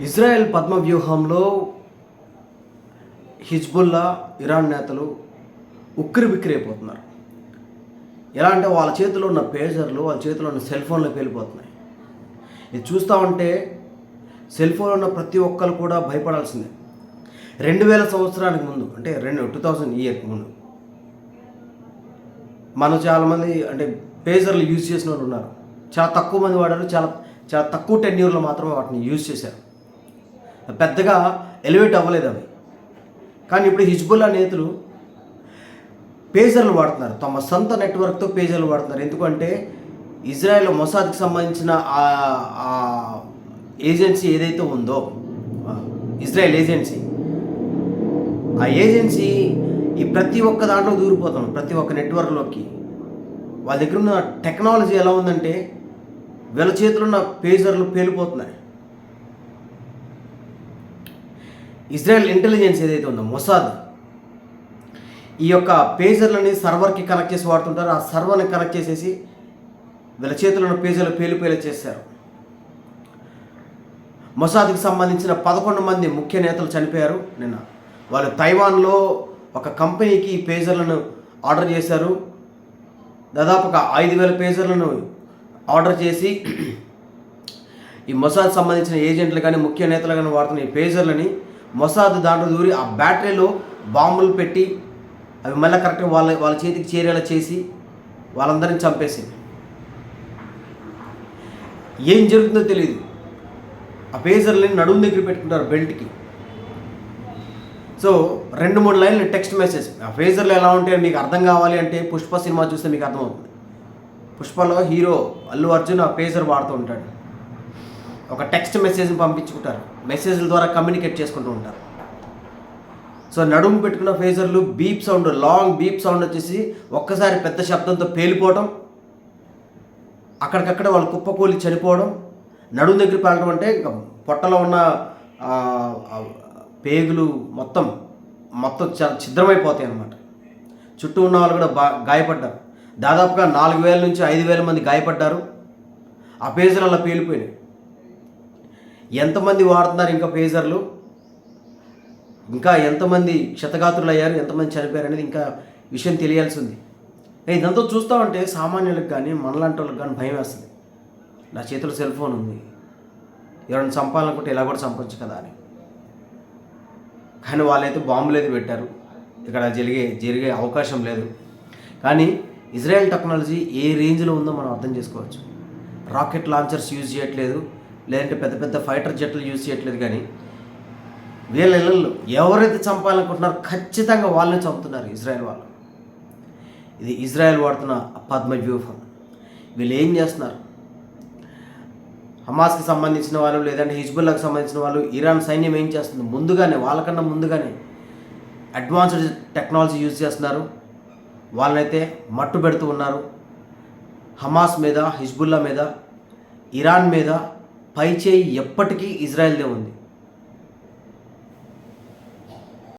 Israel Padma వ్యూహంలో Hezbollah Iran నేతలు ఉక్కిరి బిక్కిరైపోతున్నారు ఎలా అంటే వాళ్ళ చేతిలో ఉన్న పేజర్లు వాళ్ళ చేతిలో ఉన్న సెల్ ఫోన్లకు వెళ్ళిపోతున్నాయి ఇది చూస్తూ ఉంటే సెల్ ఫోన్ ఉన్న ప్రతి ఒక్కరు కూడా భయపడాల్సిందే. రెండు వేల సంవత్సరానికి ముందు అంటే రెండు టూ థౌజండ్ ఇయర్కి ముందు మనం చాలామంది అంటే పేజర్లు యూజ్ చేసిన వాళ్ళు ఉన్నారు. చాలా తక్కువ మంది వాడారు చాలా చాలా తక్కువ టెన్యూర్లో మాత్రమే వాటిని యూజ్ చేశారు. పెద్దగా ఎలివేట్ అవ్వలేదు అవి. కానీ ఇప్పుడు హిజ్బుల్లా నేతలు పేజర్లు వాడుతున్నారు. తమ సొంత నెట్వర్క్తో పేజర్లు వాడుతున్నారు. ఎందుకంటే ఇజ్రాయెల్ మొసాద్కి సంబంధించిన ఆ- ఏజెన్సీ ఏదైతే ఉందో ఇజ్రాయెల్ ఏజెన్సీ ఆ ఏజెన్సీ ఈ ప్రతి ఒక్క దాంట్లో దూరిపోతాం ప్రతి ఒక్క నెట్వర్క్లోకి. వాళ్ళ దగ్గర ఉన్న టెక్నాలజీ ఎలా ఉందంటే వీళ్ళ చేతిలో ఉన్న పేజర్లు పేలిపోతున్నాయి. ఇజ్రాయెల్ ఇంటెలిజెన్స్ ఏదైతే ఉందో మొసాద్ ఈ యొక్క పేజర్లని సర్వర్కి కనెక్ట్ చేసి వాడుతుంటారు. ఆ సర్వర్ని కనెక్ట్ చేసేసి వీళ్ళ చేతులను పేజర్లు పేజర్లు పేలిపోయేలా చేశారు మొసాద్కి సంబంధించిన పదకొండు మంది ముఖ్య నేతలు చనిపోయారు. నిన్న వాళ్ళు తైవాన్లో ఒక కంపెనీకి ఈ పేజర్లను ఆర్డర్ చేశారు. దాదాపు ఒక ఐదు వేల పేజర్లను ఆర్డర్ చేసి ఈ మొసాద్ సంబంధించిన ఏజెంట్లు కానీ ముఖ్య నేతలు కానీ వాడుతున్న ఈ పేజర్లని మొసాద్ దాంట్లో దూరి ఆ బ్యాటరీలో బాంబులు పెట్టి అవి మళ్ళీ కరెక్ట్గా వాళ్ళ వాళ్ళ చేతికి చేరేలా చేసి వాళ్ళందరిని చంపేసింది. ఏం జరుగుతుందో తెలియదు ఆ పేజర్లని నడుము దగ్గర పెట్టుకుంటారు బెల్ట్కి. సో రెండు మూడు లైన్లు టెక్స్ట్ మెసేజ్. ఆ పేజర్లు ఎలా ఉంటాయో మీకు అర్థం కావాలి అంటే పుష్ప సినిమా చూస్తే మీకు అర్థమవుతుంది. పుష్పలో హీరో అల్లు అర్జున్ ఆ పేజర్ వాడుతూ ఉంటాడు. ఒక టెక్స్ట్ మెసేజ్ని పంపించుకుంటారు. మెసేజ్ల ద్వారా కమ్యూనికేట్ చేసుకుంటూ ఉంటారు. సో నడుము పెట్టుకున్న ఫేజర్లు beep sound long beep sound వచ్చేసి ఒక్కసారి పెద్ద శబ్దంతో పేలిపోవడం అక్కడికక్కడ వాళ్ళు కుప్పకూలి చనిపోవడం నడుము దగ్గర పెరగడం అంటే ఇంకా పొట్టలో ఉన్న పేగులు మొత్తం మొత్తం చ- ఛిద్రమైపోతాయి అన్నమాట. చుట్టూ ఉన్న వాళ్ళు కూడా బా గాయపడ్డారు. దాదాపుగా నాలుగు వేల నుంచి ఐదు వేల మంది గాయపడ్డారు. ఆ పేజీలు అలా పేలిపోయినాయి. ఎంతమంది వాడుతున్నారు ఇంకా పేజర్లు? ఇంకా ఎంతమంది క్షతగాత్రులు అయ్యారు? ఎంతమంది చనిపోయారు అనేది ఇంకా విషయం తెలియాల్సి ఉంది ఇదంతా చూస్తూ ఉంటే సామాన్యులకు కానీ మనలాంటి వాళ్ళకి కానీ భయం వేస్తుంది. నా చేతిలో సెల్ ఫోన్ ఉంది. ఎవరైనా చంపాలనుకుంటే ఇలా కూడా చంపొచ్చు కదా అని. కానీ వాళ్ళైతే బాంబులు అయితే పెట్టారు. ఇక్కడ జరిగే జరిగే అవకాశం లేదు. కానీ ఇజ్రాయెల్ టెక్నాలజీ ఏ రేంజ్లో ఉందో మనం అర్థం చేసుకోవచ్చు. రాకెట్ లాంచర్స్ యూజ్ చేయట్లేదు. లేదంటే పెద్ద పెద్ద ఫైటర్ జెట్లు యూజ్ చేయట్లేదు కానీ వీళ్ళ ఇళ్ళల్లో ఎవరైతే చంపాలనుకుంటున్నారో ఖచ్చితంగా వాళ్ళని చంపుతున్నారు ఇజ్రాయెల్ వాళ్ళు. ఇది ఇజ్రాయెల్ వాడుతున్న పద్మ వ్యూహం. వీళ్ళు ఏం చేస్తున్నారు? హమాస్కి సంబంధించిన వాళ్ళు లేదంటే హిజ్బుల్లాకి సంబంధించిన వాళ్ళు ఇరాన్ సైన్యం ఏం చేస్తుంది? ముందుగానే వాళ్ళకన్నా ముందుగానే అడ్వాన్స్డ్ టెక్నాలజీ యూజ్ చేస్తున్నారు. వాళ్ళనైతే మట్టు పెడుతూ ఉన్నారు. హమాస్ మీద హిజ్బుల్లా మీద ఇరాన్ మీద పై చేయి ఎప్పటికీ ఇజ్రాయెల్దే ఉంది.